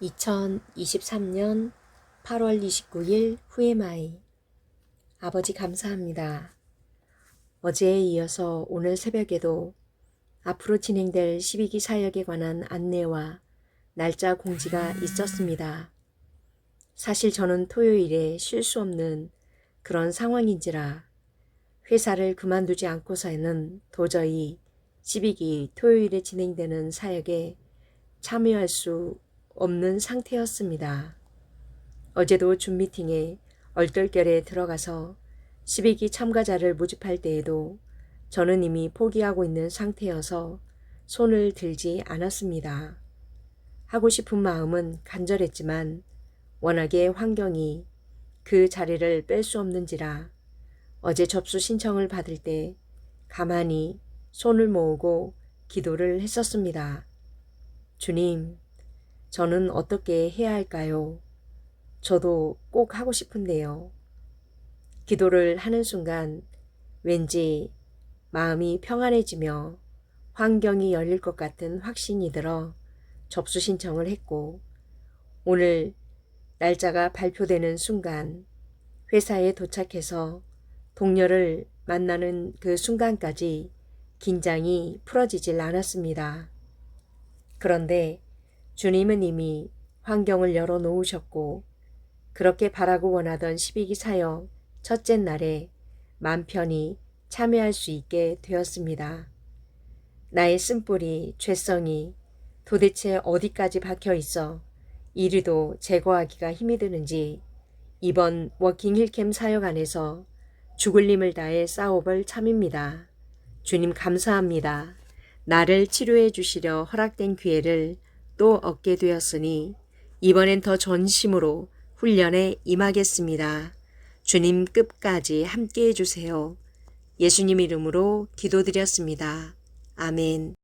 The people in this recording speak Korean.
2023년 8월 29일 후에마이 아버지 감사합니다. 어제에 이어서 오늘 새벽에도 앞으로 진행될 12기 사역에 관한 안내와 날짜 공지가 있었습니다. 사실 저는 토요일에 쉴 수 없는 그런 상황인지라 회사를 그만두지 않고서는 도저히 12기 토요일에 진행되는 사역에 참여할 수 없는 상태였습니다. 어제도 줌 미팅에 얼떨결에 들어가서 12기 참가자를 모집할 때에도 저는 이미 포기하고 있는 상태여서 손을 들지 않았습니다. 하고 싶은 마음은 간절했지만 워낙에 환경이 그 자리를 뺄 수 없는지라 어제 접수 신청을 받을 때 가만히 손을 모으고 기도를 했었습니다. 주님, 저는 어떻게 해야 할까요? 저도 꼭 하고 싶은데요. 기도를 하는 순간 왠지 마음이 평안해지며 환경이 열릴 것 같은 확신이 들어 접수 신청을 했고 오늘 날짜가 발표되는 순간 회사에 도착해서 동료를 만나는 그 순간까지 긴장이 풀어지질 않았습니다. 그런데 주님은 이미 환경을 열어 놓으셨고 그렇게 바라고 원하던 12기 사역 첫째 날에 맘 편히 참여할 수 있게 되었습니다. 나의 쓴뿌리, 죄성이 도대체 어디까지 박혀 있어 이리도 제거하기가 힘이 드는지 이번 워킹 힐캠 사역 안에서 죽을 힘을 다해 싸워볼 참입니다. 주님 감사합니다. 나를 치료해 주시려 허락된 기회를 또 얻게 되었으니 이번엔 더 전심으로 훈련에 임하겠습니다. 주님 끝까지 함께 해주세요. 예수님 이름으로 기도드렸습니다. 아멘.